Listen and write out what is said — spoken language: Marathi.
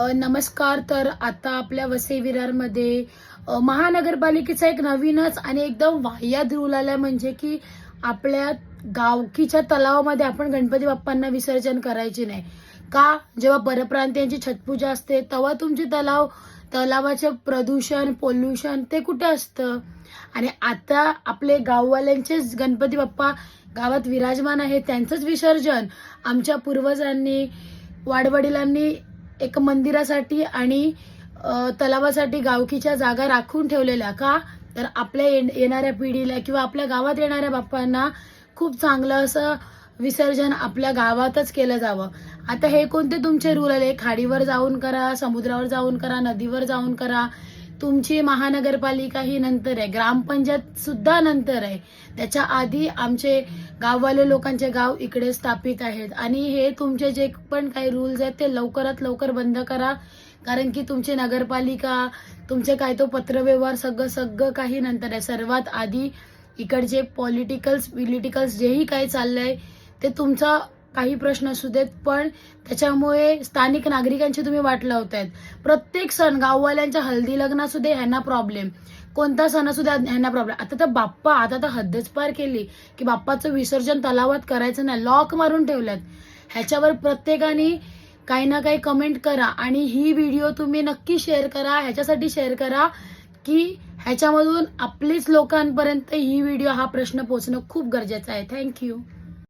नमस्कार तर आता आपल्या वसई विरारमध्ये महानगरपालिकेचा एक नवीनच आणि एकदम वाह्यात रूल म्हणजे की आपल्या गावकीच्या तलावामध्ये आपण गणपती बाप्पांना विसर्जन करायचे नाही. का? जेव्हा परप्रांतीयांची छटपूजा असते तेव्हा तुमचे तलाव तलावाचे प्रदूषण पोल्युशन ते कुठे असतं? आणि आता आपले गाववाल्यांचेच गणपती बाप्पा गावात विराजमान आहे त्यांचंच विसर्जन आमच्या पूर्वजांनी वाडवडिलांनी एक मंदिरासाठी आणि तलावासाठी गावकीच्या जागा राखून ठेवलेल्या का? तर आपल्या येणाऱ्या पिढीला किंवा आपल्या गावात येणाऱ्या बाप्पांना खूप चांगलं असं विसर्जन आपल्या गावातच केलं जावं. आता हे कोणते तुमचे रूल आले खाडीवर जाऊन करा समुद्रावर जाऊन करा नदीवर जाऊन करा तुमची महानगरपालिका ही नंतर आहे. ग्रामपंचायत सुद्धा नंतर आहे. त्याच्या आधी आमचे गाववाले लोकांचे गाव इकडे स्थापित आहेत. आणि हे तुमचे जे पण काही रूल्स आहेत ते लवकरात लवकर बंद करा. कारण की तुमची नगरपालिका तुमचे काय तो पत्रव्यवहार सगळं सगळं काही नंतर आहे. सर्वात आधी इकडचे पॉलिटिकल्स विलिटिकल्स जेही काही चाललंय ते तुमचा काही प्रश्न असू देत पण त्याच्यामुळे स्थानिक नागरिकांची तुम्ही वाट लावतायत. प्रत्येक सण गाववाल्यांच्या हल्दी लग्न असू दे ह्यांना प्रॉब्लेम कोणता सण असू द्या ह्यांना प्रॉब्लेम आता तर बाप्पा आता तर हद्दच पार केली की बाप्पाचं विसर्जन तलावात करायचं नाही लॉक मारून ठेवल्यात. ह्याच्यावर प्रत्येकाने काही ना काही कमेंट करा आणि ही व्हिडिओ तुम्ही नक्की शेअर करा ह्याच्यासाठी शेअर करा की ह्याच्यामधून आपलीच लोकांपर्यंत ही व्हिडिओ हा प्रश्न पोचणं खूप गरजेचं आहे. थँक्यू